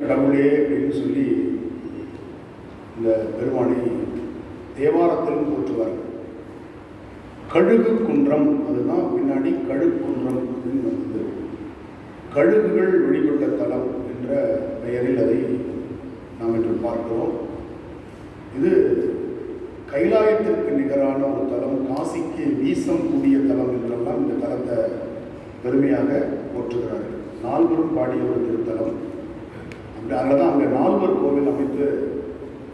கடவுளே அப்படின்னு சொல்லி இந்த பெருமானை தேவாரத்திலும் போற்றுவார்கள் கழுகு குன்றம் அதுதான் பின்னாடி கழுக்குன்றம் அப்படின்னு வந்தது. கழுகுகள் வழிபட்ட தலம் என்ற பெயரில் அதை நாம் இன்று பார்க்கிறோம். இது கைலாயத்திற்கு நிகரான ஒரு தலம் காசிக்கு வீசம் கூடிய தலம் என்றெல்லாம் இந்த தலத்தை பெருமையாக போற்றுகிறார்கள். நால்வரும் பாடிய ஒரு திருத்தலம். அப்படி அதில் தான் அங்கே நால்வர் கோவில் அமைத்து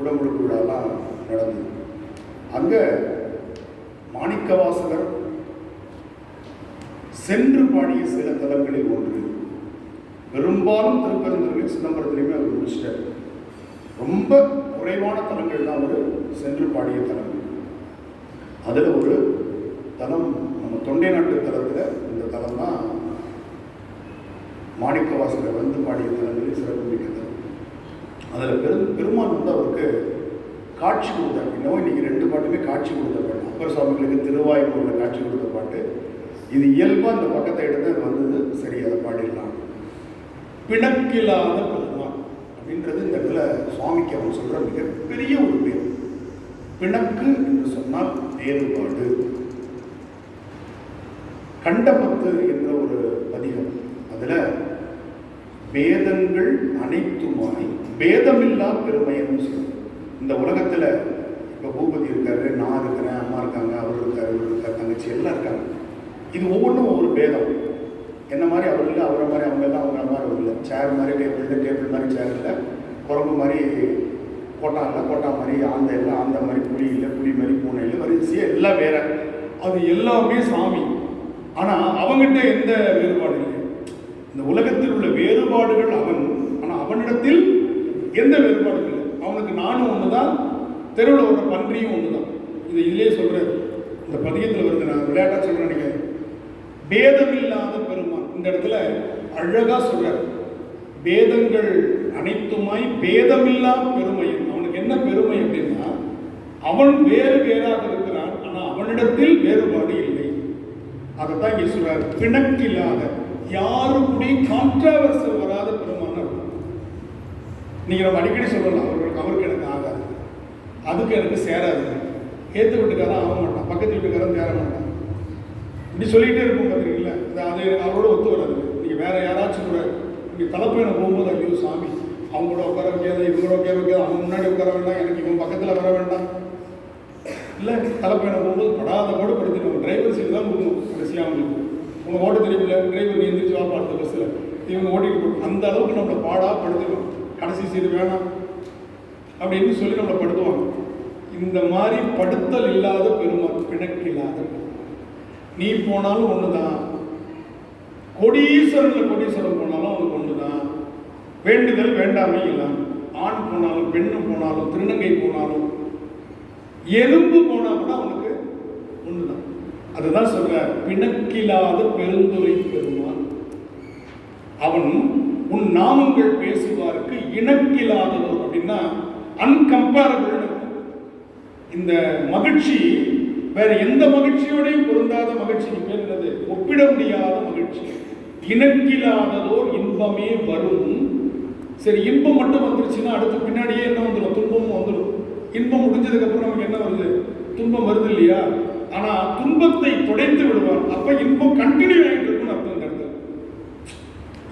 உடம்புழுக்கு விழாலாம் நடந்தது. அங்கே மாணிக்கவாசகர் சென்று பாடிய சில தலங்களில் ஒன்று. பெரும்பாலும் திருப்பெருந்துறையில் சிதம்பரத்திலையுமே அவர் முடிச்சிட்டார். ரொம்ப குறைவான தலங்கள் தான் அவர் சென்று பாடிய தலங்கள் அதில் ஒரு தலம் நம்ம தொண்டை நாட்டு தலத்தில் இந்த தலம் தான் மாணிக்கவாசகர் வந்து பாடிய தலங்களில் சிறப்பு மிக்கது. அதில் பெரும் பெருமான் வந்து அவருக்கு காட்சி கொடுத்த இன்னும் இன்றைக்கி ரெண்டு பாட்டுமே காட்சி கொடுத்த பாட்டு. அப்பர் சுவாமிகளுக்கு திருவாய்மூரில் காட்சி கொடுத்த பாட்டு. இது இயல்பாக அந்த பக்கத்தை எடுத்து அது வந்தது சரி அதை பாடிடலாம். பிணக்கில்லாத பெருமான் அப்படின்றது இந்த இடத்துல சுவாமிக்கு அவன் சொல்கிற மிகப்பெரிய ஒரு பேர். பிணக்கு என்று சொன்னால் வேறுபாடு. கண்டபத்து என்ற ஒரு பதிகம். அதில் பேதங்கள் அனைத்துமாய் பேதமில்லா பெருமைன்னு சொல்லுது இந்த உலகத்தில் இப்போ பூபதி இருக்காரு நான் இருக்கிறேன் அம்மா இருக்காங்க அவர் இருக்காரு இவர் இருக்கார் தங்கச்சி எல்லாம் இருக்காங்க. இது ஒவ்வொன்றும் ஒரு பேதம் என்ன மாதிரி அவர் இல்லை அவரை மாதிரி அவங்க எல்லாம் அவங்க மாதிரி அவர் இல்லை. சேர் மாதிரி டேபிள் இல்லை டேபிள் மாதிரி சேர் இல்லை. குரங்கு மாதிரி கோட்டா இல்லை கோட்டா மாதிரி ஆந்த இல்லை ஆந்த மாதிரி புளி இல்லை புளி மாதிரி பூனை இல்லை வரிசையாக எல்லாம் வேற. அது எல்லாமே சாமி. ஆனால் அவங்ககிட்ட எந்த வேறுபாடு இல்லை. இந்த உலகத்தில் உள்ள வேறுபாடுகள் அவன் ஆனால் அவனிடத்தில் எந்த வேறுபாடும் இல்லை. அவனுக்கு நானும் ஒன்று தான் தெருவில் வர பன்றியும் ஒன்று தான் இது இதிலே சொல்கிறார் இந்த பதியத்தில் வருது நான் விளையாட்டாக சொல்கிறேன் நீங்கள் பேதமில்லாத பெருமான். இந்த இடத்துல அழகாக சொல்கிறார் பேதங்கள் அனைத்துமாய் பேதமில்லா பெருமையும். அவனுக்கு என்ன பெருமை அப்படின்னா அவன் வேறு வேறாக இருக்கிறான் ஆனால் அவனிடத்தில் வேறுபாடு இல்லை. அதைத்தான் இங்கே சொல்கிறார் பிணக்கில்லாத யாரும் கூடயும் கான்ட்ராவர்சல் வராத பெருமான் நீங்கள் நம்ம அடிக்கடி சொல்லலாம் அவர்களுக்கு அவருக்கு எனக்கு ஆகாது. அதுக்கு எனக்கு சேராது. ஏற்று வீட்டுக்காரன் ஆக மாட்டான் பக்கத்து வீட்டுக்காரன் சேர மாட்டான். இப்படி சொல்லிகிட்டே இருக்கும் பார்த்துருக்கீங்களா அது அது அவரோட ஒத்து வராது. நீங்கள் வேறு யாராச்சும் கூட நீங்கள் தலைப்பயணம் போகும்போது ஐயோ சாமி அவங்க கூட உட்கார வைக்காத இவங்களோட உட்கார வைக்காது அவங்க முன்னாடி உட்கார வேண்டாம் எனக்கு இவன் பக்கத்தில் வர வேண்டாம். இல்லை தலைப்பயணம் போகும்போது படாத கூட படுத்திடுவோம் டிரைவர் சீட் தான் போகணும் கடைசியாக அவங்களுக்கு. உங்கள் ஓட்ட தெரியல டிரைவர் நீ எந்திரிச்சு வாப்பா அடுத்த பஸ்ஸில். இவங்க ஓட்டிட்டு போகணும் அந்த அளவுக்கு நம்மளை பாடாக படுத்துக்கணும் கடைசி சீட்டு வேணாம். அப்படின்னு சொல்லி நம்மளை படுத்துவாங்க. இந்த மாதிரி படுத்தல் இல்லாத பெருமாள் பிணக்கு இல்லாத நீ போனாலும் ஒண்ணுதான். கொடீஸ்வரன்ல கொடீஸ்வரன் போனாலும் அவனுக்கு ஒண்ணுதான். வேண்டுதல் வேண்டாமை இல்லாம. ஆண் போனாலும் பெண்ணு போனாலும் திருநங்கை போனாலும் எறும்பு போனா கூட அவனுக்கு ஒண்ணுதான். அதுதான் சொல்ற பிணக்கில்லாத பெருந்துரை பெருமான் அவன் உன் நாமங்கள் பேசுவாருக்கு இணக்கில்லாதவர் அப்படின்னா அன்கம்பேரபிள் இந்த மகிழ்ச்சி வேற எந்த மகிழ்ச்சியோடையும் பொருந்தாத மகிழ்ச்சிக்கு பேர் என்னது? ஒப்பிட முடியாத மகிழ்ச்சி. இணக்கில்லாததோர் இன்பமே வரும். சரி இன்பம் மட்டும் வந்துருச்சுன்னா அடுத்து பின்னாடியே என்ன வந்துடும் துன்பமும் வந்துடும் இன்பம் முடிஞ்சதுக்கு அப்புறம் நமக்கு என்ன வருது? துன்பம் வருது இல்லையா? ஆனா துன்பத்தை துடைத்து விடுவார். அப்ப இன்பம் கண்டினியூ ஆகிட்டு இருக்கும்னு அர்த்தம் கருத்து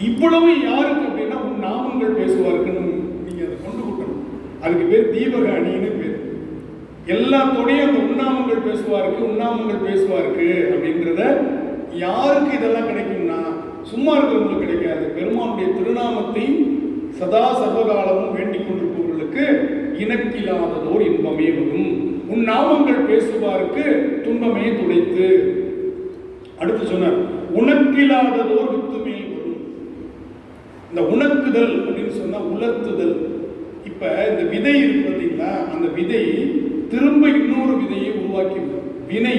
இவ்வளவு யாருக்கு அப்படின்னா உன் நாமங்கள் பேசுவாருக்குன்னு நீங்க அதை கொண்டு கூட்டணும் அதுக்கு பேர் தீபக அணின்னு பேர். எல்லாத்தோடையும் அந்த உண்ணாமங்கள் பேசுவாருக்கு உண்ணாமங்கள் பேசுவாருக்கு அப்படின்றத யாருக்கு இதெல்லாம் கிடைக்கும்னா சும்மா இருக்கிறவங்களுக்கு கிடைக்காது. பெருமானுடைய திருநாமத்தை சதா சர்வகாலமும் வேண்டிக் கொண்டிருப்பவர்களுக்கு இனக்கில்லாததோர் இன்பமே வரும். உன் நாமங்கள் பேசுவாருக்கு துன்பமே துடைத்து. அடுத்து சொன்னார் உனக்கில்லாததோர் வித்து மேல் வரும். இந்த உணக்குதல் அப்படின்னு சொன்னா உலர்த்துதல். இப்ப இந்த விதை இருக்கு பார்த்தீங்களா அந்த விதை திரும்ப இன்னொரு விதையை உருவாக்கி வினை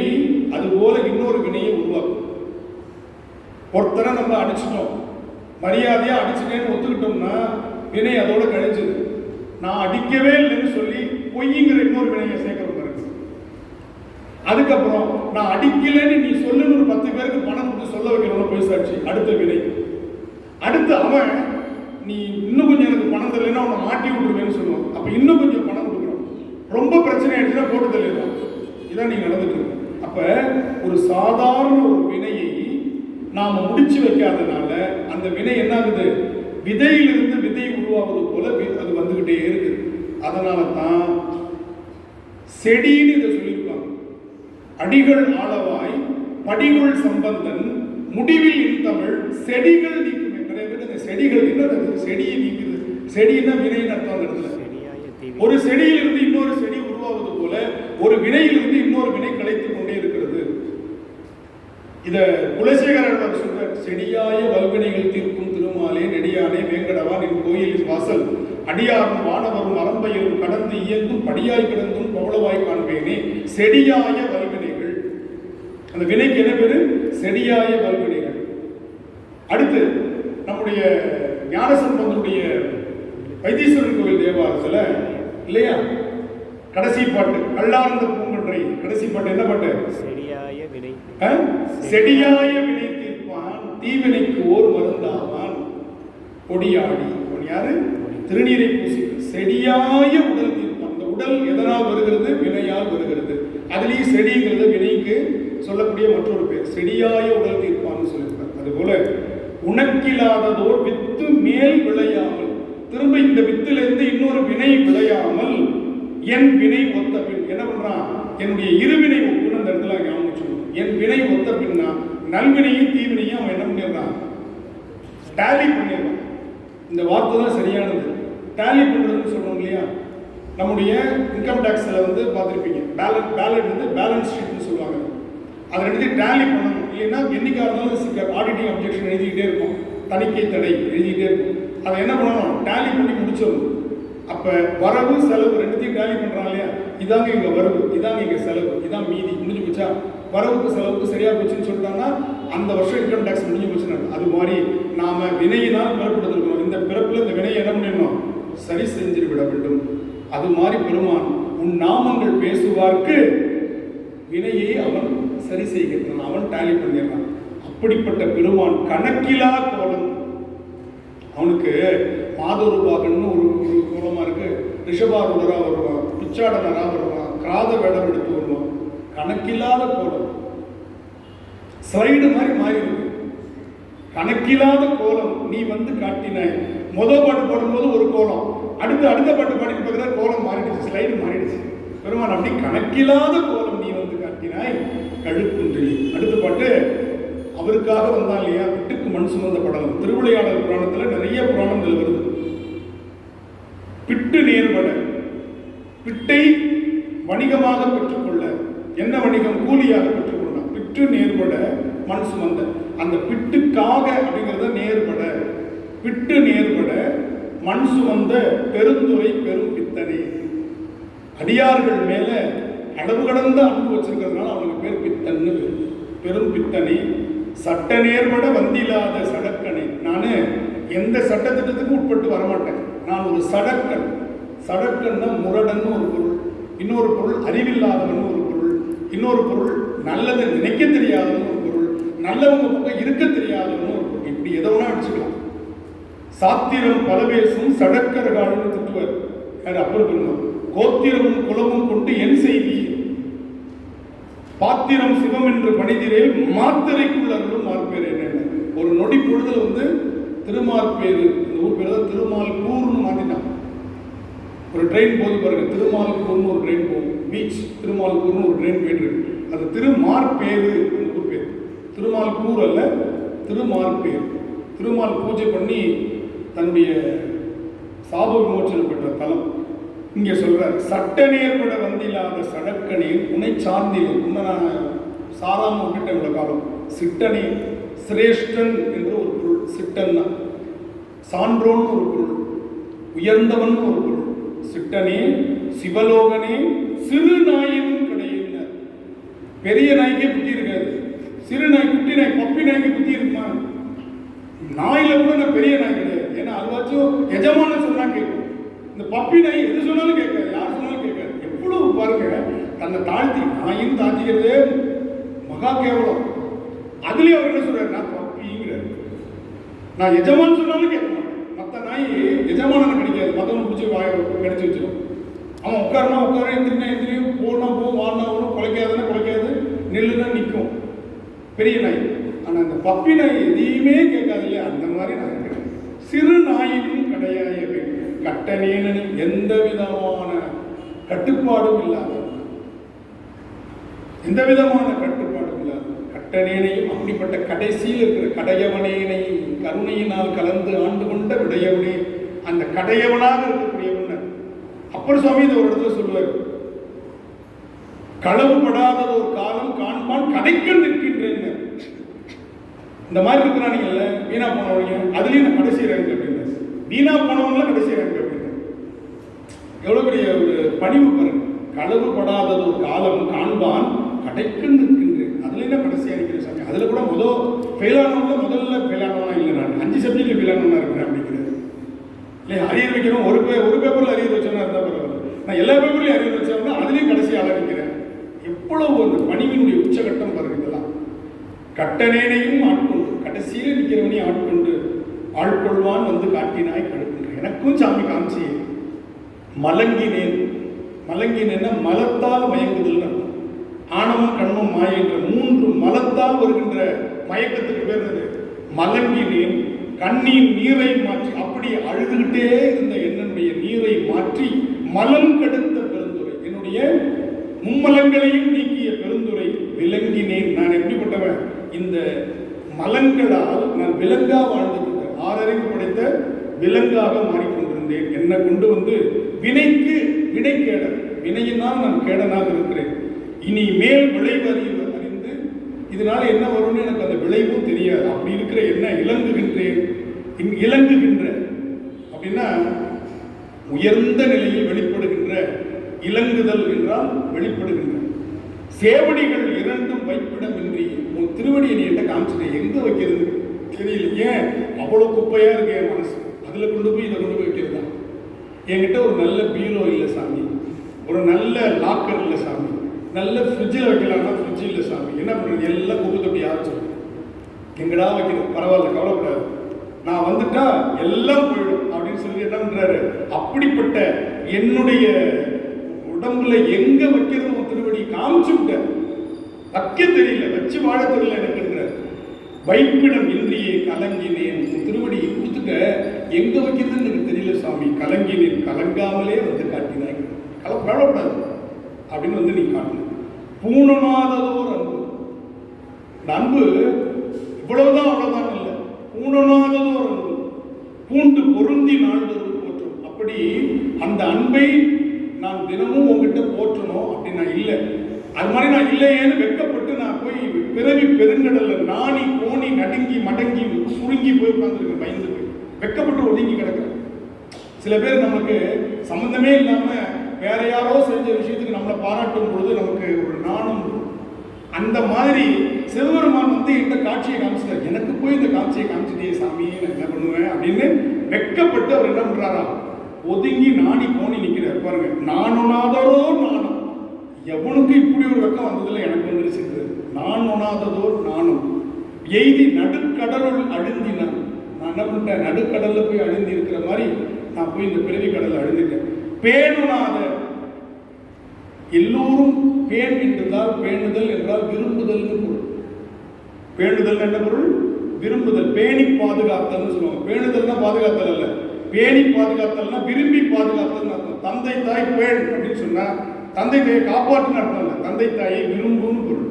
அது போல இன்னொரு வினையை உருவாக்கும். ஒருத்தரை நம்ம அடிச்சிட்டோம். மரியாதையா அடிச்சிட்டேன்னு ஒத்துக்கிட்டோம்னா வினை அதோட கழிஞ்சது. நான் அடிக்கவே இல்லைன்னு சொல்லி பொய்ங்கிற இன்னொரு வினையை சேர்க்க அதுக்கப்புறம் நான் அடிக்கலைன்னு நீ சொல்லுன்னு ஒரு பத்து பேருக்கு பணம் கொடுத்து சொல்ல வைக்கணும்னு போய் சாட்சி அடுத்த வினை அடுத்து அவன் நீ இன்னும் கொஞ்சம் எனக்கு பணம் தெரியலன்னா அவனை மாட்டி விட்டுருவேன்னு சொல்லுவான். அப்போ இன்னும் கொஞ்சம் பணம் கொடுக்குறோம் ரொம்ப பிரச்சனை ஆயிடுச்சுன்னா போட்டு தெரியலாம் இதான் நீங்கள் நடந்துட்டு அப்போ ஒரு சாதாரண ஒரு வினையை நாம் முடிச்சு வைக்காததுனால அந்த வினை என்ன ஆகுது விதையிலிருந்து விதை உருவாவது போல அது வந்துக்கிட்டே இருக்குது. அதனால தான் செடின்னு இதை அடிகள் ஆளவாய் படிகுள் சம்பந்தன் முடிவில் இன்தமிழ் செடிகள் நீக்குமே நிறைய பேர் இந்த செடிகள் என்ன செடியை நீக்குது. செடின்னா வினை அர்த்தம் அந்த இடத்துல ஒரு செடியிலிருந்து இன்னொரு செடி உருவாவது போல ஒரு வினையிலிருந்து இன்னொரு வினை கிடைத்துக் கொண்டே இருக்கிறது. இத குலசேகரர் சொல்ற செடியாய வல்வினைகள் தீர்க்கும் திருமாலே நெடியானே வேங்கடவா என் கோயிலின் வாசல். அடியாரும் வானவரும் அரம்பையிலும் கடந்து இயங்கும் படியாய் கிடந்தும் பவளவாய் காண்பேனே. செடியாய அந்த வினைக்கு என்ன பேரு? செடியாய வல்வினைகள் அடுத்து நம்முடைய ஞானசம்பந்தனுடைய வைத்தீஸ்வரன் கோவில் தேவாரத்துல இல்லையா? கடைசி பாட்டு கல்லார்ந்த பூங்கொன்றை. கடைசி பாட்டு என்ன பாட்டு? செடியாய வினை? செடியாய வினை தீர்ப்பான் தீவினைக்கு ஓர் மருந்தாவான். கொடியாடி. அவன் யாரு? திருநீரை பூசி. செடியாய உடல் தீர்ப்பான் அந்த உடல் எதனால் வருகிறது? வினையால் வருகிறது. அதுலயும் செடிங்கிறது வினைக்கு சொல்லக்கூடிய மற்றொரு பேர் செடியாய உடல் தீர்ப்பான்னு சொல்லியிருக்கார் அதுபோல உனக்கில்லாததோர் வித்து மேல் விளையாமல் திரும்ப இந்த வித்திலிருந்து இன்னொரு வினை விளையாமல் என் வினை ஒத்த பின் என்ன பண்றான் என்னுடைய இருவினை ஒப்புன்னு அந்த இடத்துல ஞாபகம் வச்சுக்கணும். என் வினை ஒத்த பின்னா நல்வினையும் தீவினையும் அவன் என்ன பண்ணிடுறான்? டேலி பண்ணிடுறான். இந்த வார்த்தை தான் சரியானது. டேலி பண்ணுறதுன்னு சொல்லுவோம் இல்லையா? நம்முடைய இன்கம் டேக்ஸில் வந்து பார்த்துருப்பீங்க. பேலன்ஸ் பேலட் வந்து பேலன்ஸ் ஷீட்னு அதை ரெண்டுத்தையும் டேலி பண்ணணும். இல்லைன்னா என்னைக்காக இருந்தாலும் ஆடிட்டிங் அப்ஜெக்ஷன் எழுதிக்கிட்டே இருக்கும். தணிக்கை தடை எழுதிக்கிட்டே இருக்கும். அதை என்ன பண்ணணும்? டேலி பண்ணி முடிச்சிடணும். அப்போ வரவு செலவு ரெண்டுத்தையும் டேலி பண்ணுறான் இல்லையா? இதாங்க இங்கே வரவு. இதாங்க இங்கே செலவு. இதான் மீதி. முடிஞ்சு போச்சா? வரவுக்கு செலவுக்கு சரியாக போச்சுன்னு சொல்லிட்டாங்கன்னா அந்த வருஷம் இன்கம் டேக்ஸ் முடிஞ்சு போச்சுன்னு அது மாதிரி நாம் வினையினால் பிறப்படுத்திருக்கிறோம் இந்த பிறப்பில் இந்த வினையை என்ன பண்ணிடணும்? சரி செஞ்சு விட வேண்டும். அது மாதிரி பெருமான் உன் நாமங்கள் பேசுவார்க்கு வினையை அவன் சரி செய்கிறான் அவன் டேலி பண்ணிடுறான். அப்படிப்பட்ட பெருமான் கணக்கிலா கோலம். அவனுக்கு மாதொருபாகன்னு ஒரு ஒரு கோலமா இருக்கு. ரிஷபாரூடராக வருவான் பிச்சாடனராக வருவான் கிராத வேடம் எடுத்து வருவான். கணக்கில்லாத கோலம். ஸ்லைடு மாதிரி மாறி இருக்கு கணக்கில்லாத கோலம் நீ வந்து காட்டினாய். முதல் பாட்டு போடும்போது ஒரு கோலம். அடுத்து அடுத்த பாட்டு பாடிட்டு பார்க்குற கோலம் மாறிடுச்சு ஸ்லைடு மாறிடுச்சு. பெருமான் அப்படி கணக்கில்லாத கோலம் நீ வந்து காட்டினாய் கழுப்புன்றி அடுத்த பாட்டு அவருக்காக வந்தான் இல்லையா? விட்டுக்கு மண் சுமந்த படலம். திருவிளையாடல் புராணத்துல நிறைய புராணங்கள் வருது. பிட்டு நேர்பட பிட்டை வணிகமாக பெற்றுக்கொள்ள. என்ன வணிகம்? கூலியாக பெற்றுக்கொள்ளலாம். பிட்டு நேர்பட மண் சுமந்த. அந்த பிட்டுக்காக அப்படிங்கிறத நேர்பட பிட்டு நேர்பட மண் சுமந்த பெருந்துரை பெரும் பித்தனை. அடியார்கள் மேலே அளவு கடந்த அன்பு வச்சிருக்கிறதுனால அவனுக்கு பேர் பித்தன்னு பேர். பெரும் பித்தனை. சட்ட நேர்பட வந்தில்லாத சடக்கனை. நான் எந்த சட்டத்திட்டத்துக்கும் உட்பட்டு வரமாட்டேன். நான் ஒரு சடக்கன். சடக்கன்னா முரடன்னு ஒரு பொருள். இன்னொரு பொருள் அறிவில்லாதவன் ஒரு பொருள். இன்னொரு பொருள் நல்லதை நினைக்க தெரியாதவன் ஒரு பொருள். நல்லவங்க பக்கம் இருக்க தெரியாதவன் ஒரு பொருள். இப்படி எதோ ஒன்றா அடிச்சுக்கலாம். சாத்திரம் பல பேசும் சடக்கரகாலன்னு திட்டுவார். யார் பெருமாள் கோத்திரமும் குலமும் கொண்டு என் செய்தி. பாத்திரம் சிவம் என்று பணிதிரேல் மாத்திரைக்குள் அருளும் மார்பேர் என்ன ஒரு நொடி பொழுதுல வந்து திருமார்பேரு இந்த ஊர் பேர் தான் திருமால் கூர்னு மாத்திட்டான் ஒரு ட்ரெயின் போகுது பாருங்க திருமால்கூர்னு ஒரு ட்ரெயின் போகும். பீச் திருமால்கூர்னு ஒரு ட்ரெயின் போயிட்டு இருக்கு. அது திருமார்பேரு ஊர் பேர். திருமால்கூர் அல்ல திருமார்பேர் திருமால் பூஜை பண்ணி தன்னுடைய சாப விமோச்சனம் பெற்ற தலம். இங்கே சொல்றார் சட்ட நேர்பட வந்தில்லாத சடக்கணியில் உனை சார்ந்திலே உன்னை நான் சாராம விட்டுட்டேன் இவ்வளவு காலம். சிட்டனே சிரேஷ்டன் என்று ஒரு பொருள் சிட்டன்னா சான்றோன் ஒரு பொருள் உயர்ந்தவன் ஒரு பொருள். சிட்டனே சிவலோகனே சிறு நாயினும் கிடையினர் பெரிய நாய்க்கே புத்தி இருக்காது. சிறு நாய் குட்டி நாய் பப்பி நாய்க்கு புத்தி இருக்குமா? நாயில் கூட நான் பெரிய நாய் கிடையாது. ஏன்னா அதுவாச்சும் எஜமான இந்த பப்பி நாய் எது சொன்னாலும் கேட்காது. யார் சொன்னாலும் கேட்காது. எவ்வளவு பாருங்க தன்னை தாழ்த்தி நாயும் தாழ்த்திக்கிறதே மகா கேவலம். அதுலயே அவர் என்ன சொல்றாரு? நான் பப்பிங்கிறாரு. நான் எஜமான் சொன்னாலும் கேட்க மாட்டேன். மற்ற நாய் எஜமானனை கிடைக்காது மற்றவங்க பிடிச்சி வாய கிடைச்சி வச்சிடும் அவன் உட்காருனா உட்கார எந்திரினா எந்திரியும் போனா போகும் வாடினா வரும் குலைக்காதுன்னா குலைக்காது. நெல்லுனா நிற்கும் பெரிய நாய். ஆனால் அந்த பப்பி நாய் எதையுமே கேட்காது இல்லையா? அந்த மாதிரி நான் இருக்கிறேன் சிறு நாயினும் கிடையாது. கட்டணேனனும் எந்த விதமான கட்டுப்பாடும் இல்லாத எந்த விதமான கட்டுப்பாடும் இல்லாத கட்டணேனையும் அப்படிப்பட்ட கடைசியில் இருக்கிற கடையவனேனை கருணையினால் கலந்து ஆண்டு கொண்ட விடையவனே அந்த கடையவனாக இருக்கக்கூடியவன் அப்பர் சுவாமி இதை ஒரு இடத்துல சொல்லுவார். களவுபடாத ஒரு காலம் காண்பான் கடைக்கல் நிற்கின்றேன் இந்த மாதிரி இருக்கிறானுங்கல்ல வீணா போனவங்க அதுலயும் நான் கடைசி ரேங்க் அப்படின்னு. வீணா போனவங்கள கடைசி ரேங்க் எவ்வளோ பெரிய ஒரு பணிவு பாருங்க. களவுபடாதது ஒரு காலம் காண்பான் கடைக்கு நிற்கின்றேன். அதுல என்ன கடைசியாக இருக்கிற சாமி? அதில் கூட முதல் ஃபெயில் ஆனவங்கள முதல்ல ஃபெயில் ஆனவனா இல்லை நான். அஞ்சு சப்ஜெக்டில் ஃபெயில் ஆனவனா இருக்கிறேன் அப்படிங்கிறது இல்லையா அரியர் வைக்கிறோம் ஒரு பே ஒரு பேப்பரில் அரியர் வச்சோன்னா இருந்தால் பரவாயில்ல. நான் எல்லா பேப்பர்லையும் அரியர் வச்சோம்னா அதுலேயும் கடைசியாக ஆரம்பிக்கிறேன் நிற்கிறேன் எவ்வளவு அந்த பணிவினுடைய உச்சகட்டம் பாருங்களா கட்டணேனையும் ஆட்கொண்டு கடைசியில் நிற்கிறவனையும் ஆட்கொண்டு ஆட்கொள்வான் வந்து காட்டினாய் கடுக்கின்ற எனக்கும் சாமி காமிச்சி மலங்கினேன். மலங்கினேன்னா மலத்தால் மயங்குதல் அர்த்தம். ஆணவம் கண்மம் மாய என்ற மூன்று மலத்தால் வருகின்ற மயக்கத்துக்கு பேர் அது மலங்கினேன். கண்ணின் நீரை மாற்றி அப்படி அழுதுகிட்டே இருந்த என்னுடைய நீரை மாற்றி மலம் கெடுத்த பெருந்துரை. என்னுடைய மும்மலங்களையும் நீக்கிய பெருந்துரை விலங்கினேன். நான் எப்படிப்பட்டவன்? இந்த மலங்களால் நான் விலங்கா வாழ்ந்துட்டு ஆறறிவு படைத்த விலங்காக மாறிக்கொண்டிருந்தேன். என்னை கொண்டு வந்து வினைக்கு வினை கேடன் வினையினால் நான் கேடனாக இருக்கிறேன். இனி மேல் விளைவு அறிவு அறிந்து இதனால என்ன வரும்னு எனக்கு அந்த விளைவும் தெரியாது. அப்படி இருக்கிற என்ன இலங்குகின்றேன்? இலங்குகின்ற. அப்படின்னா உயர்ந்த நிலையில் வெளிப்படுகின்ற இலங்குதல் என்றால் வெளிப்படுகின்ற. சேவடிகள் இரண்டும் வைப்பிடமின்றி உன் திருவடியை நீ என்ன காமிச்சிட்டேன் எங்க வைக்கிறது? தெரியல ஏன் அவ்வளோ குப்பையா இருக்கு என் மனசு. அதில் கொண்டு போய் இதை கொண்டு போய் வைக்கிறதா? என்கிட்ட ஒரு நல்ல பீரோ இல்லை சாமி. ஒரு நல்ல லாக்கர் இல்லை சாமி. நல்ல ஃப்ரிட்ஜில் வைக்கலாம்னா ஃப்ரிட்ஜ் இல்லை சாமி. என்ன பண்ணுறது எல்லாம் குப்பை தொட்டி ஆச்சு எங்கடா வைக்கிறது பரவாயில்ல கவலைப்படாது. நான் வந்துட்டா எல்லாம் போயிடும் அப்படின்னு சொல்லி என்ன பண்ணுறாரு அப்படிப்பட்ட என்னுடைய உடம்புல எங்க வைக்கிறது உன் திருவடி காமிச்சு விட்ட வைக்க தெரியல. வச்சு வாழ தெரியல எனக்குன்ற வைப்பிடம் இன்றியே கலங்கினேன். திருவடியை கொடுத்துட்ட எங்க வைக்கிறதுன்னு சாமி கலங்கி சாமி கலங்காமலே வந்து காட்டினாய். கல கவலைப்படாது. அப்படின்னு வந்து நீ காட்டணும் பூணனாததோர் அன்பு. அன்பு இவ்வளவுதான் அவ்வளவுதான் இல்லை. பூணனாததோர் அன்பு. பூண்டு பொருந்தி நாள்தோறும் போற்றும். அப்படி அந்த அன்பை நான் தினமும் உங்ககிட்ட போற்றணும் அப்படி நான் இல்லை. அது மாதிரி நான் இல்லையேன்னு வெட்கப்பட்டு நான் போய் பிறவி பெருங்கடல்ல நாணி கோணி நடுங்கி மடங்கி சுருங்கி போய் உட்காந்துருக்கேன் பயந்து போய். வெட்கப்பட்டு ஒதுங்கி கிடக்கிறேன். சில பேர் நமக்கு சம்மந்தமே இல்லாம வேற யாரோ செஞ்ச விஷயத்துக்கு நம்மளை பாராட்டும் பொழுது நமக்கு ஒரு நாணம் அந்த மாதிரி சிவபெருமான் வந்து இந்த காட்சியை காமிச்சிட்டார். எனக்கு போய் இந்த காட்சியை காமிச்சிட்டே சாமி நான் என்ன பண்ணுவேன்? அப்படின்னு வெக்கப்பட்டு அவர் என்ன பண்றாரா? ஒதுங்கி நாணி போனி நிற்கிறார் பாருங்க நானுனாதரோ நானும் எவனுக்கு இப்படி ஒரு வெக்கம் வந்ததில்லை? எனக்கு வந்துருச்சு நான் உணாததோர் நானும் எய்தி நடுக்கடலுள் அழுந்தினான் நான் என்ன பண்ணிட்டேன்? நடுக்கடல்ல போய் அழுந்தி இருக்கிற மாதிரி நான் போய் இந்த பிறவி கடலில் அழுதுட்டேன். பேணுனாத. எல்லோரும் பேன் பேணுதல் என்றால் விரும்புதல்னு பொருள். பேணுதல் என்ன பொருள்? விரும்புதல். பேணி பாதுகாத்தல்னு சொல்லுவாங்க. பேணுதல்னா பாதுகாத்தல் அல்ல. பேணி பாதுகாத்தல்னா விரும்பி பாதுகாத்தல் அர்த்தம். தந்தை தாய் பேண் அப்படின்னு சொன்னா தந்தை தாயை காப்பாற்றுன்னு அர்த்தம் இல்லை. தந்தை தாயை விரும்பும்னு பொருள்.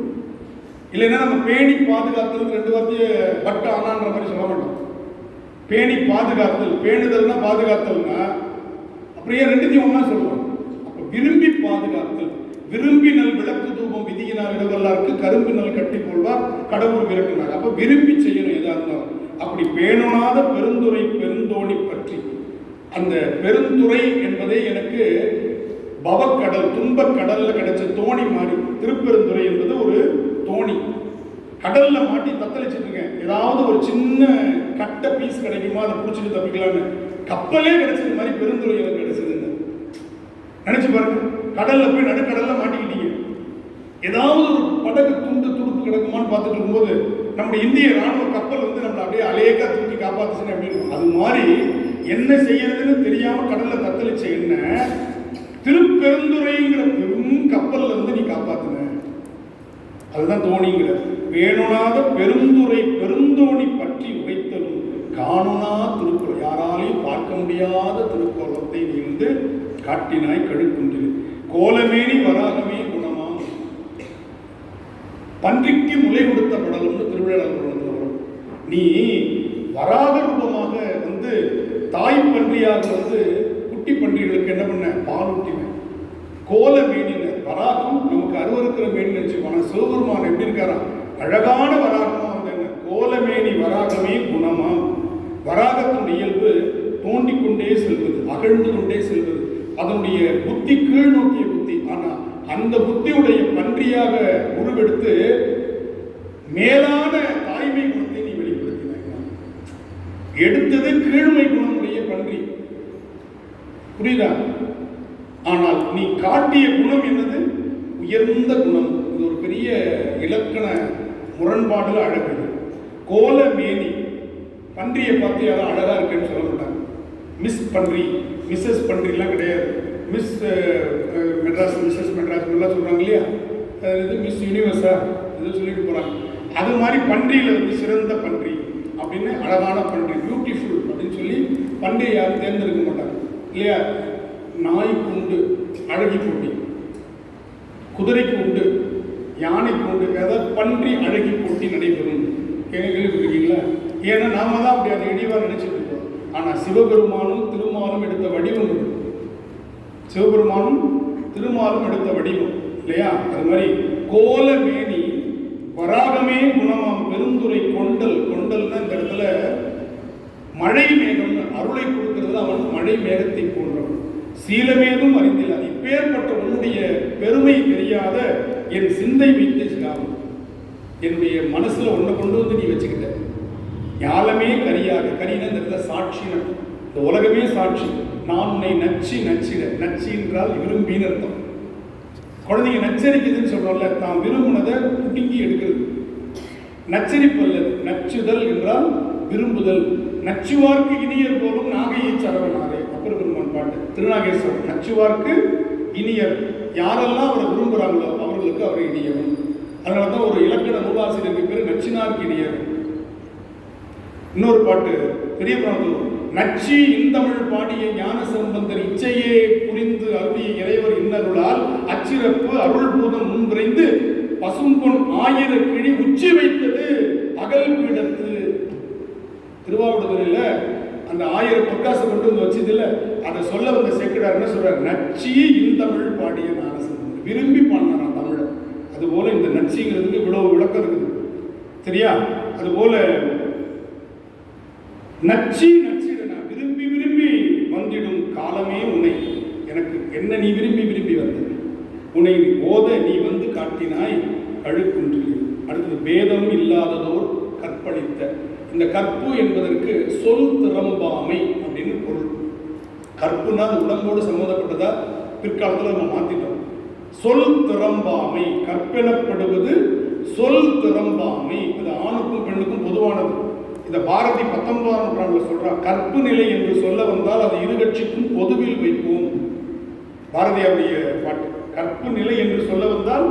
இல்லைன்னா நம்ம பேணி பாதுகாத்தல் ரெண்டு வார்த்தையை பட்டு ஆனான்ற மாதிரி சொல்ல மாட்டோம். பேணி பாதுகாத்தல் பேணுதல்னா பாதுகாத்தல்னா அப்படியே ரெண்டுத்தையும் ஒன்றா சொல்லுவோம் அப்போ விரும்பி பாதுகாத்தல் விரும்பி நல் விளக்கு தூபம் விதியினால் இடவல்லாருக்கு கரும்பு நல் கட்டி கொள்வார் கடவுள் விளக்குனார். அப்போ விரும்பி செய்யணும் எதா இருந்தாலும். அப்படி பேணுனாத பெருந்துரை பெருந்தோணி பற்றி. அந்த பெருந்துறை என்பதே எனக்கு பவக்கடல் துன்பக் கடல்ல கிடைச்ச தோணி மாதிரி திருப்பெருந்துறை என்பது ஒரு தோணி. கடல்ல மாட்டி தத்தளிச்சுட்டு இருக்கேன் ஏதாவது ஒரு சின்ன கட்ட பீஸ் கிடைக்குமா? அதை பிடிச்சிட்டு தப்பிக்கலான்னு கப்பலே கிடைச்சது மாதிரி பெருந்துறை எனக்கு நினைச்சு பாருங்க. கடல்ல போய் நடுக்கடல்ல மாட்டிக்கிட்டீங்க. ஏதாவது ஒரு படகு துண்டு துடுப்பு கிடக்குமான்னு பார்த்துட்டு இருக்கும்போது நம்ம இந்திய ராணுவ கப்பல் வந்து நம்மளை அப்படியே அலையக்கா தூக்கி காப்பாத்துச்சுன்னு அப்படின்னு அது மாதிரி என்ன செய்யறதுன்னு தெரியாம கடல்ல தத்தளிச்ச என்ன? திருப்பெருந்துறைங்கிற பெரும் கப்பல்ல வந்து நீ காப்பாத்துன. அதுதான் தோணிங்கிற. வேணுனாத பெருந்துரை பெருந்தோணி பற்றி உரைப்பு காணுனா திருக்குறள். யாராலையும் பார்க்க முடியாத திருக்கோலத்தை நீ வந்து காட்டினாய் கழுக்குன்றில் கோலமேனி வராகமே குணமாம். பன்றிக்கு முளை கொடுத்த படலம்னு திருவிழாவில் வரும். நீ வராக ரூபமாக வந்து தாய் பன்றியாக வந்து குட்டி பன்றிகளுக்கு என்ன பண்ண? பால் ஊட்டின. கோல மேனின வராகம் நமக்கு அருவருக்கிற மேனி நினைச்சுக்கோங்க சிவபெருமான் எப்படி இருக்காராம்? அழகான வராகமா கோலமேனி வராகமே வராகத்தின் இயல்பு தோண்டிக் கொண்டே செல்வது அகழ்ந்து கொண்டே செல்வது. அதனுடைய புத்தி கீழ் நோக்கிய புத்தி. ஆனால் அந்த புத்தியுடைய பன்றியாக உருவெடுத்து மேலான தாய்மை குணத்தை நீ வெளிப்படுத்தினாய். எடுத்தது கீழ்மை குணமுடைய பன்றி. புரியுதா? ஆனால் நீ காட்டிய குணம் என்னது? உயர்ந்த குணம். இது ஒரு பெரிய இலக்கண முரண்பாடுல அழகு. கோல மேனி பன்றியை பார்த்து யாரும் அழகாக இருக்குன்னு சொல்ல மாட்டாங்க. மிஸ் பன்றி மிஸ்ஸஸ் பன்றிலாம் கிடையாது. மிஸ் மெட்ராஸ் மிஸ்ஸஸ் மெட்ராஸ் எல்லாம் சொல்கிறாங்க இல்லையா? அது இது மிஸ் யூனிவர்ஸா இது சொல்லிட்டு போகிறாங்க அது மாதிரி பன்றியில் வந்து சிறந்த பன்றி அப்படின்னு அழகான பன்றி பியூட்டிஃபுல் அப்படின்னு சொல்லி பன்றியை யாரும் தேர்ந்தெடுக்க மாட்டாங்க. இல்லையா? நாய்க்கு உண்டு அழகி போட்டி குதிரைக்கு உண்டு யானைக்கு உண்டு ஏதாவது பன்றி அழகி போட்டி நடைபெறும். கேள்வி கேள்விப்பட்டிருக்கீங்களா? ஏன்னா நாம தான் அப்படி அதை இழிவா நினைச்சிட்டு இருக்கோம். ஆனா சிவபெருமானும் திருமாலும் எடுத்த வடிவம் இது. சிவபெருமானும் திருமாலும் எடுத்த வடிவம் இல்லையா? அது மாதிரி கோல மேனி வராகமே குணமாம் பெருந்துரை கொண்டல். கொண்டல்னா இந்த இடத்துல மழை மேகம் அருளை கொடுக்கிறது அவன் மழை மேகத்தை போன்றவன். சீலமேதும் அறிந்தில இப்பேற்பட்ட உன்னுடைய பெருமை தெரியாத என் சிந்தை வைத்து சிலாமம் என்னுடைய மனசுல ஒன்றை கொண்டு வந்து நீ வச்சுக்கிட்ட. ஞாலமே கரியாக கரின இந்த இந்த உலகமே சாட்சி. நான் உன்னை நச்சி நச்சிட. நச்சி என்றால் விரும்பின்னு அர்த்தம். குழந்தைங்க நச்சரிக்குதுன்னு சொல்றோம்ல தான் விரும்பினதை புடுங்கி எடுக்கிறது. நச்சரிப்பு அல்ல. நச்சுதல் என்றால் விரும்புதல். நச்சுவார்க்கு இனியர் போலும் நாகையை சரவணாரே அப்புறம் பெருமான் பாட்டு. திருநாகேஸ்வரர் நச்சுவார்க்கு இனியர். யாரெல்லாம் அவரை விரும்புகிறாங்களோ அவர்களுக்கு அவர் இனியவன் அதனால தான் ஒரு இலக்கண நூலாசிரியருக்கு பேர் நச்சினார்க்கு இனியர். இன்னொரு பாட்டு பெரிய பிராணத்தில் நச்சி இந்தமிழ் பாடிய ஞான சம்பந்தர் இச்சையே புரிந்து அருளிய இறைவர் இன்னருளால் அச்சிறப்பு அருள் பூதம் முன்விரைந்து பசும்பொன் ஆயிர கிழி உச்சி வைத்தது அகல் பீடத்து. திருவாவூடுதுறையில் அந்த ஆயிரம் பொற்காசு கொண்டு வந்து வச்சதில்ல. அதை சொல்ல வந்த சேக்கிடார் என்ன சொல்றாரு? நச்சி இந்தமிழ் பாடிய ஞான சம்பந்தர் விரும்பி பாடினாராம் தமிழை அதுபோல இந்த நச்சிங்கிறதுக்கு இவ்வளவு விளக்கம் இருக்குது. சரியா? அதுபோல நச்சி நச்சிட நான் விரும்பி விரும்பி வந்திடும் காலமே உன்னை எனக்கு என்ன நீ விரும்பி விரும்பி வந்த உன்னை ஓத நீ வந்து காட்டினாய் கழுக்குன்றில் அடுத்தது பேதம் இல்லாததோர் கற்பழித்த. இந்த கற்பு என்பதற்கு சொல் திறம்பாமை அப்படின்னு பொருள். கற்புனா உடம்போடு சம்மந்தப்பட்டதா? பிற்காலத்தில் நம்ம மாத்திட்டோம். சொல் திறம்பாமை கற்பெனப்படுவது சொல் திறம்பாமை. அது ஆணுக்கும் பெண்ணுக்கும் பொதுவானது. இந்த பாரதி பத்தொன்பதாம் நூற்றாண்டில் சொல்றா கற்பு நிலை என்று சொல்ல வந்தால் அது இரு கட்சிக்கும் பொதுவில் வைப்போம். பாரதியாருடைய பாட்டு கற்பு நிலை என்று சொல்ல வந்தால்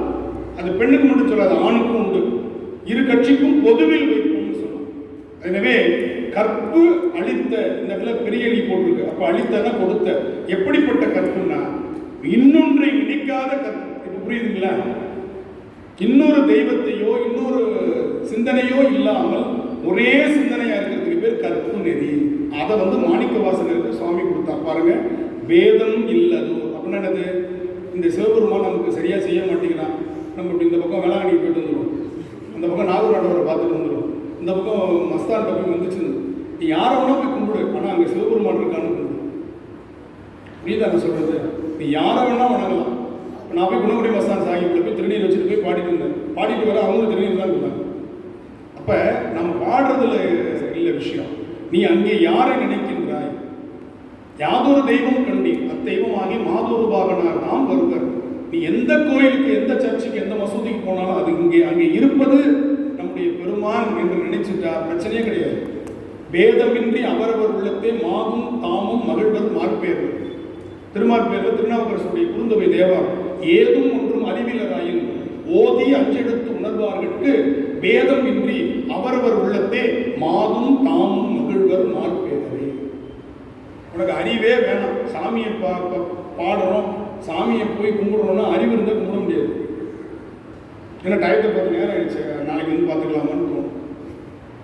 அது பெண்ணுக்கு மட்டும் சொல்லாது ஆணுக்கும் உண்டு. இரு கட்சிக்கும் பொதுவில் வைப்போம்னு சொல்லலாம் எனவே கற்பு அழித்த இந்த இடத்துல பெரிய அணி போட்டிருக்கு. அப்போ அளித்தனா கொடுத்த. எப்படிப்பட்ட கற்புன்னா இன்னொன்றை நினைக்காத கற்பு. இப்போ புரியுதுங்களா? இன்னொரு தெய்வத்தையோ இன்னொரு சிந்தனையோ இல்லாமல் ஒரே சிந்தனையா இருக்கிறதுக்கு பேர் கற்பு நெறி. அதை வந்து மாணிக்க வாசகருக்கு சுவாமி கொடுத்தா பாருங்க வேதம் இல்லதோ. அப்படின்னா என்னது? இந்த சிவபெருமான் நமக்கு சரியா செய்ய மாட்டேங்கிறான். நம்ம இப்படி இந்த பக்கம் வேளாங்கண்ணி போயிட்டு வந்துடும் அந்த பக்கம் நாகூர் ஆண்டவரை பார்த்துட்டு வந்துடும் இந்த பக்கம் மஸ்தான் போய் வந்துச்சு நீ யாரை வேணா போய் கும்பிடு. ஆனால் அங்கே சிவபெருமான் இருக்கான்னு புரியுதா நான் சொல்றது? நீ யாரை வேணா வணங்கலாம். நான் போய் குணமுடி மஸ்தான் சாஹிப்ல போய் திருநீர் வச்சுட்டு போய் பாடிட்டு இருந்தேன் பாடிட்டு வர அவங்களும் திருநீர் தான் இருந்தாங்க அப்போ நம்ம பாடுறதுல இல்லை விஷயம். நீ அங்கே யாரை நினைக்கின்றாய்? யாதொரு தெய்வம் கண்டி அத்தெய்வமாகி மாதொரு பாகனார் நாம் வருவர். நீ எந்த கோயிலுக்கு எந்த சர்ச்சுக்கு எந்த மசூதிக்கு போனாலும் அது இங்கே அங்கே இருப்பது நம்முடைய பெருமான் என்று நினைச்சிட்டா பிரச்சனையே கிடையாது. பேதமின்றி அவரவர் உள்ளத்தை மாகும் தாமும் மகிழ்வர் மார்பேர்கள் திருமார்பேரில் திருநாவுக்கரசுடைய குறுந்தொகை தேவா ஏதும் ஒன்றும் அறிவிலராயின் ஓதி அஞ்செடுத்து உணர்வார்களுக்கு பேதம் இன்றி அவரவர் உள்ளத்தே மாதும் தாமும் மகிழ்வர் மார்பேதரே உனக்கு அறிவே வேணாம். சாமியை பா பாடுறோம். சாமியை போய் கும்பிடுறோம்னா அறிவு இருந்தால் கும்பிட முடியாது. ஏன்னா டயத்தை பார்த்து நேரம் ஆயிடுச்சு. நாளைக்கு வந்து பார்த்துக்கலாமான்னு தோணும்.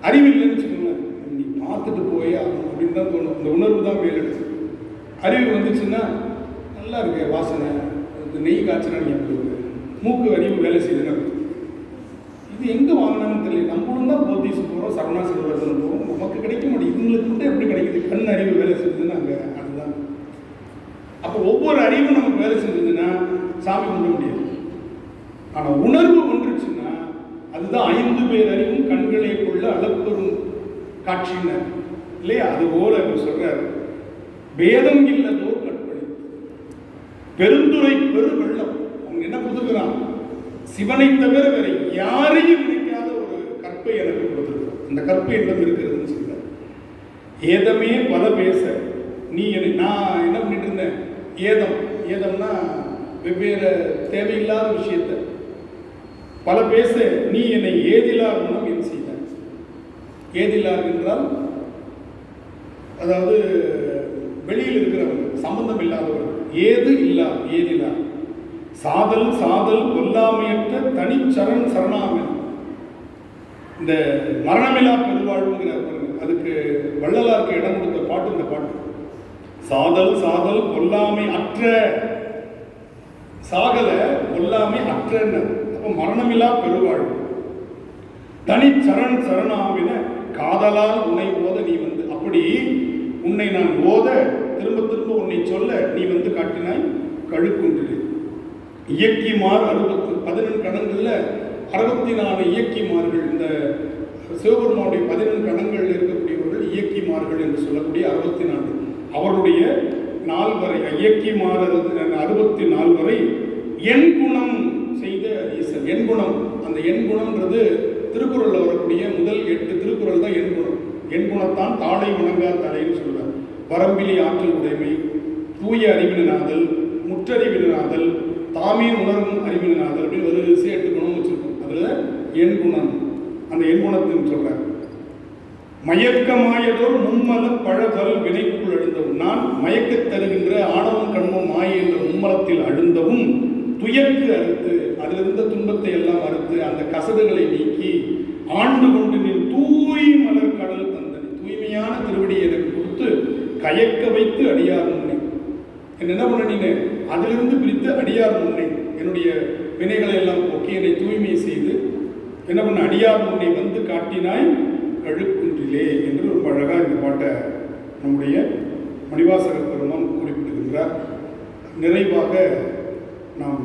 அறிவு இல்லைன்னு வச்சுக்கோங்களேன். நீ பார்த்துட்டு போயே ஆகணும் அப்படின்னு தான் தோணும். இந்த உணர்வு தான் மேலெடுத்து அறிவு வந்துச்சுன்னா நல்லா இருக்கு வாசனை. நெய் காய்ச்சினா நீங்கள் மூக்கு அறிவு வேலை செய்யுதுன்னு இது எங்கே நம்மளும் போகிறோம் சரவணா சிறுவர்தன் போகிறோம் நமக்கு கிடைக்க மாட்டேங்குது. இவங்களுக்கு மட்டும் எப்படி கிடைக்குது? கண் அறிவு வேலை செஞ்சதுன்னு அங்கே அதுதான். அப்போ ஒவ்வொரு அறிவும் நமக்கு வேலை செஞ்சதுன்னா சாமி கும்பிட முடியாது. ஆனால் உணர்வு ஒன்றுச்சுன்னா அதுதான் ஐந்து பேர் அறிவும் கண்களை கொள்ள அளப்பெரும் காட்சியினர். இல்லையா? அது போல அவர் சொல்றார். வேதம் இல்லதோ கற்பனை பெருந்துரை பெரு வெள்ளம் அவங்க என்ன கொடுத்துருக்கிறான் சிவனை தவிர வேற யாரையும் நினைக்காத ஒரு கற்பை எனக்கு கொடுத்துருக்கிறான் அந்த கற்பு என்னிடம் இருக்கிறதுன்னு சொல்கிறார் ஏதமே பல பேச நீ என்னை நான் என்ன பண்ணிட்டு இருந்தேன்? ஏதம் ஏதம்னா வெவ்வேறு தேவையில்லாத விஷயத்தை. பல பேச நீ என்னை ஏதிலா குணம் என் செய்த ஏதிலார் என்றால் அதாவது வெளியில் இருக்கிறவங்க சம்பந்தம் இல்லாதவர்கள் ஏது இல்லா ஏதிலா சாதல் சாதல் கொல்லாமையற்ற தனிச்சரண் சரணாமல் இந்த மரணமில்லா பெருவாழ்வுங்கிற பாருங்க, அதுக்கு வள்ளலாருக்கு இடம் கொடுத்த பாட்டு இந்த பாட்டு. சாதல் சாதல் கொல்லாமை அற்ற. சாகல கொல்லாமை அற்றன்னு அப்போ மரணமில்லா பெருவாழ்வு. தனி சரண் சரணாமின காதலால் உன்னை ஓத நீ வந்து. அப்படி உன்னை நான் ஓத திரும்ப திரும்ப உன்னை சொல்ல நீ வந்து காட்டினாய் கழுக்குன்றிலே. இயக்கிமார் அறுபத்து பதினெண்டு கடன்களில் அறுபத்தி நாலு இயக்கிமார்கள் இந்த சிவபெருமானுடைய பதினெண்டு கணங்களில் இருக்கக்கூடியவர்கள் இயக்கிமார்கள் என்று சொல்லக்கூடிய அறுபத்தி நாலு அவருடைய நாள் வரை இயக்கிமார் அறுபத்தி நாள் வரை என் குணம் செய்த ஈசன். எண்குணம் அந்த எண்குணம்ன்றது திருக்குறளில் வரக்கூடிய முதல் எட்டு திருக்குறள் தான் எண்குணம் குணம். தாளை வணங்கா தலைன்னு சொல்றார். வரம்பிலி ஆற்றல் உடைமை தூய அறிவினாதல் முற்றறிவினாதல் தாமே உணரும் அறிவினாதல் அப்படின்னு ஒரு விஷயம் எட்டு எண்குணம் குணம். அந்த எண்குணத்தின் குணத்தின் மயக்கமாயதோர் மும்மல பழதல் வினைக்குள் அழுந்தவும். நான் மயக்கத் தருகின்ற ஆணவம் கண்மம் மாய என்ற மும்மலத்தில் அழுந்தவும் துயக்கு அறுத்து அதிலிருந்த துன்பத்தை எல்லாம் அறுத்து அந்த கசடுகளை நீக்கி ஆண்டு கொண்டு நின் தூய் மலர் கடல் தந்தன் தூய்மையான திருவடி எனக்கு கொடுத்து கயக்க வைத்து அடியார் முன்னே. என்ன என்ன பண்ண அதிலிருந்து பிரித்து அடியார் முன்னே. என்னுடைய வினைகளை எல்லாம் போக்கி என்னை தூய்மை செய்து என்ன பண்ண அடியார் முன்னே வந்து காட்டினாய்? கழுக்குன்றிலே என்று ரொம்ப அழகாக இந்த பாட்டை நம்முடைய மணிவாசகர் பெருமான் குறிப்பிடுகின்றார் நிறைவாக நாம்